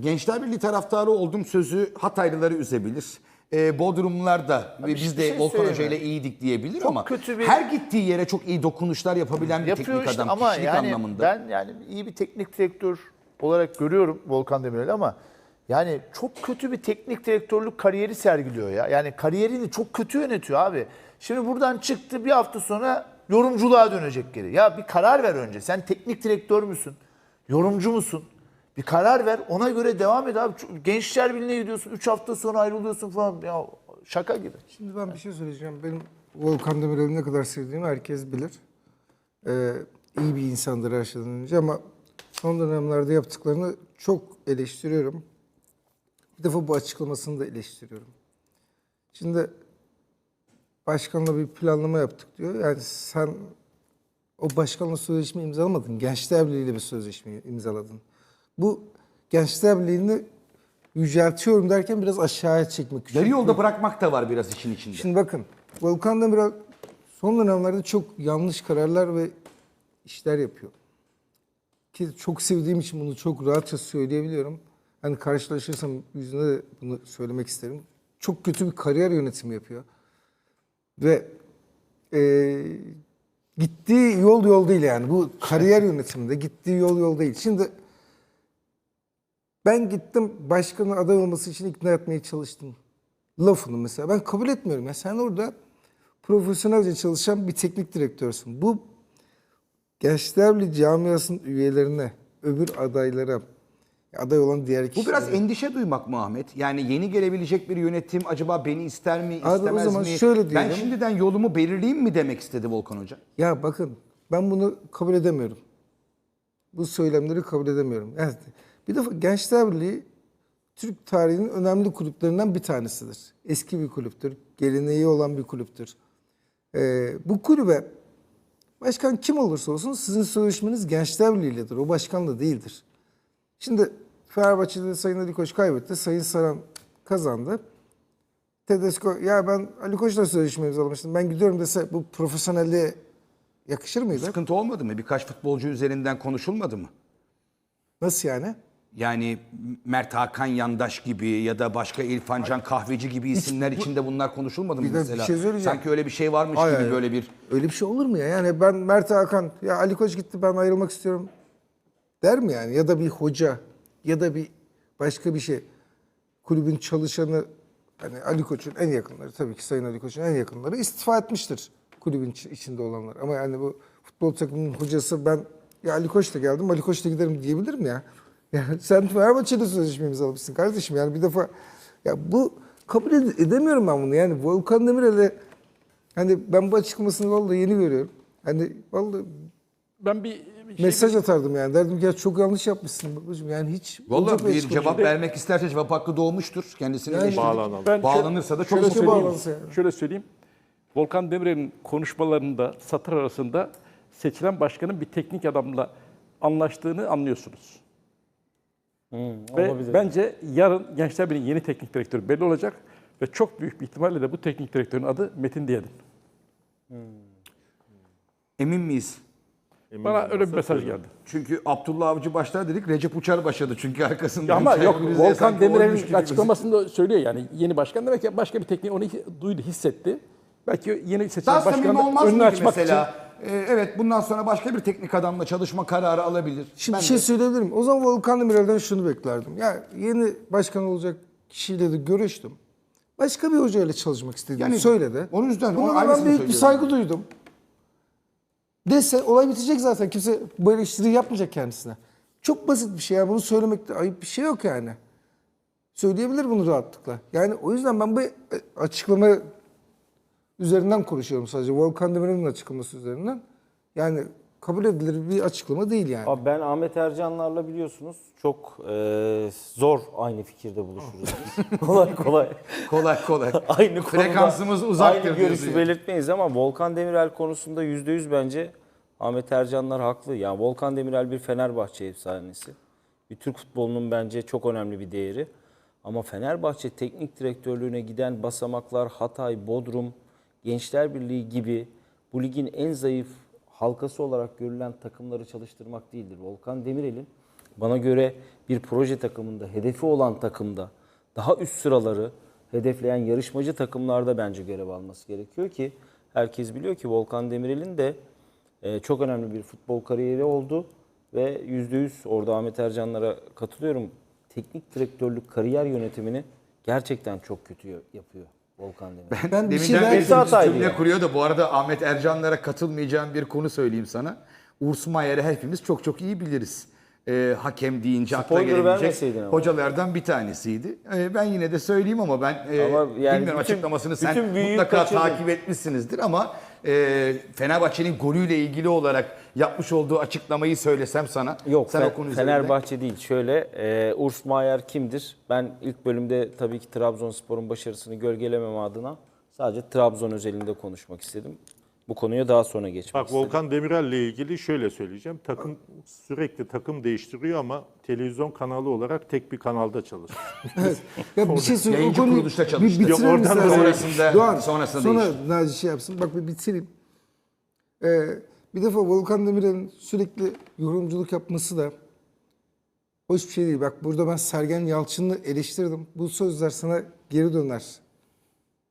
Gençler Birliği taraftarı oldum sözü Hataylıları üzebilir. Ee, Bodrumlular da ve biz bir de şey Volkan Hoca ile iyiydik diyebilir Çok ama kötü bir- her gittiği yere çok iyi dokunuşlar yapabilen bir Yapıyor teknik işte adam ama kişilik yani anlamında. ben yani iyi bir teknik direktör olarak görüyorum Volkan Demirel'i ama yani çok kötü bir teknik direktörlük kariyeri sergiliyor ya. Yani kariyerini çok kötü yönetiyor abi. Şimdi buradan çıktı bir hafta sonra yorumculuğa dönecek geri. Ya bir karar ver önce. Sen teknik direktör müsün? Yorumcu musun? Bir karar ver. Ona göre devam et abi. Gençler Birliği'ne gidiyorsun. 3 hafta sonra ayrılıyorsun falan. Ya şaka gibi. Şimdi ben bir şey söyleyeceğim. Benim Volkan Demirel'i ne kadar sevdiğimi herkes bilir. Ee, iyi bir insandır her şeyden önce ama son dönemlerde yaptıklarını çok eleştiriyorum. Bir defa bu açıklamasını da eleştiriyorum. Şimdi başkanla bir planlama yaptık diyor. Yani sen o başkanla sözleşme imzalamadın. Gençler Birliği'yle bir sözleşme imzaladın. Bu Gençler Birliği'ni yüceltiyorum derken biraz aşağıya çekmek. Yarı yolda bırakmak da var biraz işin içinde. Şimdi bakın Volkan Demirel son dönemlerde çok yanlış kararlar ve işler yapıyor. Ki çok sevdiğim için bunu çok rahatça söyleyebiliyorum. Hani karşılaşırsam yüzüne de bunu söylemek isterim. Çok kötü bir kariyer yönetimi yapıyor. Ve eee, gittiği yol yol değil yani. Bu kariyer yönetiminde gittiği yol yol değil. Şimdi ben gittim başkanın aday olması için ikna etmeye çalıştım. Lafını mesela. Ben kabul etmiyorum. Ya sen orada profesyonelce çalışan bir teknik direktörsün. Bu Gençler Birliği camiasının üyelerine, öbür adaylara, aday olan diğer Bu kişilere... biraz endişe duymak mı Ahmet? Yani yeni gelebilecek bir yönetim acaba beni ister mi, Abi o istemez zaman mi? şöyle ben diyelim. şimdiden yolumu belirleyeyim mi demek istedi Volkan Hoca? Ya bakın ben bunu kabul edemiyorum. Bu söylemleri kabul edemiyorum. Yani bir defa Gençler Birliği Türk tarihinin önemli kulüplerinden bir tanesidir. Eski bir kulüptür. Geleneği olan bir kulüptür. Ee, bu kulübe başkan kim olursa olsun sizin sözleşmeniz Gençler Birliği'yledir. O başkanla değildir. Şimdi Fenerbahçe'de Sayın Ali Koç kaybetti. Sayın Saran kazandı. Tedesco ya ben Ali Koç'la sözleşme imzalamıştım. Ben gidiyorum dese bu profesyonelliğe yakışır mıydı? Sıkıntı olmadı mı? Birkaç futbolcu üzerinden konuşulmadı mı? Nasıl yani? Yani Mert Hakan Yandaş gibi ya da başka İrfan Can Kahveci gibi isimler içinde bunlar konuşulmadı mı Bir de bir mesela? şey söyleyeceğim. Sanki öyle bir şey varmış Hayır, gibi hayır. böyle bir Öyle bir şey olur mu ya? Yani ben Mert Hakan, ya Ali Koç gitti ben ayrılmak istiyorum der mi yani? Ya da bir hoca ya da bir başka bir şey. Kulübün çalışanı, hani Ali Koç'un en yakınları tabii ki Sayın Ali Koç'un en yakınları istifa etmiştir kulübün içi- içinde olanlar. Ama yani bu futbol takımının hocası ben ya Ali Koç'la geldim Ali Koç'la giderim diyebilir mi ya? Yani sen Fenerbahçe'de sözleşme imzalamışsın kardeşim yani bir defa ya bu kabul ede- edemiyorum ben bunu yani Volkan Demirel'e Hani ben bu açıklamasını vallahi yeni görüyorum. Hani vallahi Ben bir şey mesaj atardım yani. Derdim ki ya çok yanlış yapmışsın babacığım. Yani hiç Vallahi bir cevap vermek isterse cevap hakkı doğmuştur. Kendisini Yani-. Bağlanalım. Ben Bağlanırsa da çok şöyle söyleyeyim. yani. Şöyle söyleyeyim. Volkan Demirel'in konuşmalarında satır arasında seçilen başkanın bir teknik adamla anlaştığını anlıyorsunuz. Ve olabilir. bence yarın Gençler Birliği'nin yeni teknik direktörü belli olacak ve çok büyük bir ihtimalle de bu teknik direktörün adı Metin Diyadin. Emin miyiz? Bana öyle bir mesaj geldi. Çünkü Abdullah Avcı başlar dedik, Recep Uçar başladı. Çünkü arkasında Ya ama yok Volkan Demirel'in açıklamasında söylüyor yani yeni başkan demek ki başka bir teknik onu duydu, hissetti. Belki yeni seçilen Daha başkanın önünü açmak mesela? Ee, evet bundan sonra başka bir teknik adamla çalışma kararı alabilir. Şimdi Ben bir şey de- söyleyebilirim. O zaman Volkan Demirel'den şunu beklerdim. Ya yeni başkan olacak kişiyle de görüştüm. Başka bir hocayla çalışmak istediğini Yani söyledi. o yüzden Buna ben büyük bir saygı duydum. Dese olay bitecek zaten. Kimse bu eleştiriyi yapmayacak kendisine. Çok basit bir şey ya. Bunu söylemekte ayıp bir şey yok yani. Söyleyebilir bunu rahatlıkla. Yani o yüzden ben bu e, açıklama üzerinden konuşuyorum sadece. Volkan Demirel'in açıklaması üzerinden. Yani kabul edilir bir açıklama değil yani. Abi ben Ahmet Ercanlarla biliyorsunuz çok e, zor aynı fikirde buluşuruz. kolay kolay. Kolay kolay. aynı konuda Frekansımız uzaktır Aynı görüşü yani. belirtmeyiz ama Volkan Demirel konusunda %100 bence Ahmet Ercanlar haklı. Yani Volkan Demirel bir Fenerbahçe efsanesi. Bir Türk futbolunun bence çok önemli bir değeri. Ama Fenerbahçe teknik direktörlüğüne giden basamaklar Hatay, Bodrum, Gençler Birliği gibi bu ligin en zayıf halkası olarak görülen takımları çalıştırmak değildir. Volkan Demirel'in Bana göre bir proje takımında, hedefi olan takımda, daha üst sıraları hedefleyen yarışmacı takımlarda bence görev alması gerekiyor ki herkes biliyor ki Volkan Demirel'in de e, çok önemli bir futbol kariyeri oldu ve %100 orada Ahmet Ercanlara katılıyorum. Teknik direktörlük kariyer yönetimini gerçekten çok kötü yapıyor Volkan Demirel. Ben bir şey Deminden daha beri cümle ya. kuruyor da bu arada Ahmet Ercanlara katılmayacağım bir konu söyleyeyim sana. Urs Mayer'i hepimiz çok çok iyi biliriz. Ee, hakem deyince akla Spoiler gelebilecek vermeseydin ama. hocalardan bir tanesiydi. Ee, ben yine de söyleyeyim ama ben e, Ama yani bilmiyorum bütün- açıklamasını sen mutlaka kaçırdın. takip etmişsinizdir ama e, Fenerbahçe'nin golüyle ilgili olarak yapmış olduğu açıklamayı söylesem sana. Yok sen Fe- o konu üzerinde- Fenerbahçe değil. Şöyle e, Urs Maier kimdir? Ben ilk bölümde tabii ki Trabzonspor'un başarısını gölgelemem adına sadece Trabzon özelinde konuşmak istedim. Bu konuya daha sonra geçmek Bak istedim. Volkan Demirel'le ilgili şöyle söyleyeceğim. Takım sürekli takım değiştiriyor ama televizyon kanalı olarak tek bir kanalda çalışıyor. Ya bir şey söyleyeyim. Yayıncı kuruluşta bir çalıştı. bitirir Yok, misin? oradan da sonrasında- Doğan, sonrasında sonra değişti. Naci şey yapsın. Bak bir bitireyim. Ee, bir defa Volkan Demirel'in sürekli yorumculuk yapması da hoş bir şey değil. Bak burada ben Sergen Yalçın'ı eleştirdim. Bu sözler sana geri döner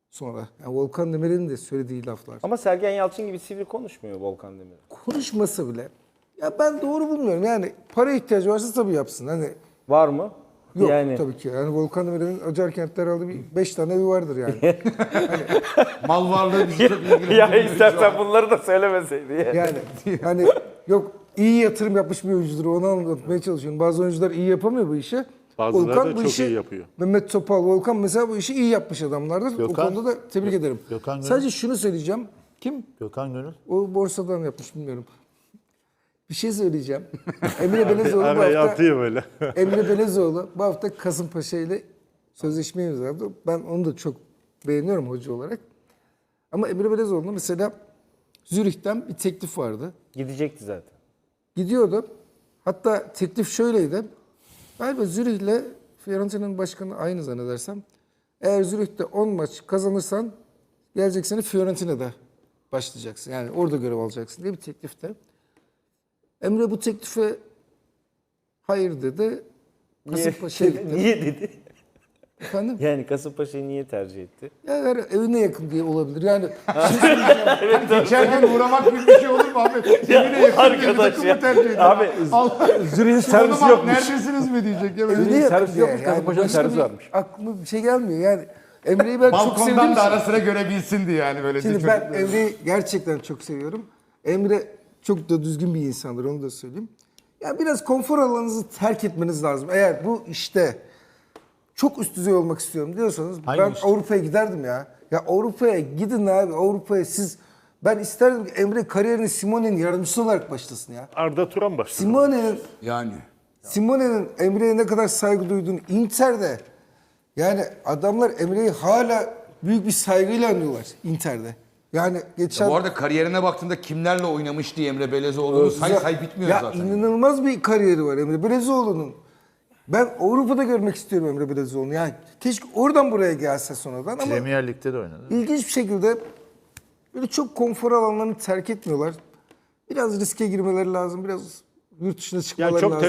sonra. Yani Volkan Demirel'in de söylediği laflar. Ama Sergen Yalçın gibi sivri konuşmuyor Volkan Demirel. Konuşmasa bile ya ben doğru bulmuyorum. Yani para ihtiyacı varsa tabii yapsın. Hani Var mı? Yok yani tabii ki. Yani Volkan Demirel'in Acarkent'te herhalde bir beş tane evi vardır yani. Mal varlığı bizi çok ilgilendirmiyor. ya istersen bunları da söylemeseydi ya. Yani hani yok iyi yatırım yapmış bir oyuncudur onu anlatmaya çalışıyorum. Bazı oyuncular iyi yapamıyor bu işi. Bazıları da çok iyi yapıyor. Mehmet Topal, Volkan mesela bu işi iyi yapmış adamlardır. o Gökhan. konuda da tebrik ederim. Gökhan Gönül. Sadece şunu söyleyeceğim. Kim? Gökhan Gönül. O borsadan yapmış bilmiyorum. Bir şey söyleyeceğim. Emre Belezoğlu bu hafta böyle. Emre Belezoğlu bu hafta Kasımpaşa ile sözleşme imzaladı. Ben onu da çok beğeniyorum hoca olarak. Ama Emre Belezoğlu'na mesela Zürih'ten bir teklif vardı. Gidecekti zaten. Gidiyordu. Hatta teklif şöyleydi. Galiba Zürih'le Fiorentina'nın başkanı aynı zannedersem. Eğer Zürih'te 10 maç kazanırsan gelecek sene Fiorentina'da başlayacaksın. Yani orada görev alacaksın diye bir teklifte. Emre bu teklife hayır dedi. Kasımpaşa'ya gitti. niye dedi? Efendim? Yani Kasımpaşa'yı niye tercih etti? Ya her evine yakın diye olabilir. Yani Geçerken uğramak gibi bir şey olur mu Ahmet? Evine yakın Arkadaş takımı ya. tercih ediyor. Abi Allah. Zürih'in servisi yokmuş. Neredesiniz mi diyecek ya. evine yakın servisi diye. yokmuş, Kasımpaşa'nın başka servisi bir varmış. Aklıma bir şey gelmiyor. Yani Emre'yi ben çok sevdiğim Balkondan da ara sıra görebilsin diye yani böyle. Şimdi ben Emre'yi gerçekten çok seviyorum. Emre çok da düzgün bir insandır onu da söyleyeyim. Ya biraz konfor alanınızı terk etmeniz lazım. Eğer bu işte çok üst düzey olmak istiyorum diyorsanız Hangi ben işte? Avrupa'ya giderdim ya. Ya Avrupa'ya gidin abi Avrupa'ya siz ben isterdim ki Emre kariyerini Simone'nin yardımcısı olarak başlasın ya. Arda Turan başlıyor. Simone'nin Yani. Simone'nin Emre'ye ne kadar saygı duyduğunu Inter'de yani adamlar Emre'yi hala büyük bir saygıyla anlıyorlar Inter'de. Yani geçen Bu arada kariyerine baktığında kimlerle oynamış diye Emre Belezoğlu'nun say say bitmiyor ya zaten. inanılmaz bir kariyeri var Emre Belezoğlu'nun. Ben Avrupa'da görmek istiyorum Emre Belezoğlu'nu. Yani keşke oradan buraya gelse sonradan ama Premier Lig'de de oynadı. ilginç bir şekilde böyle çok konfor alanlarını terk etmiyorlar. Biraz riske girmeleri lazım. Biraz yurt dışına çıkmaları çok lazım.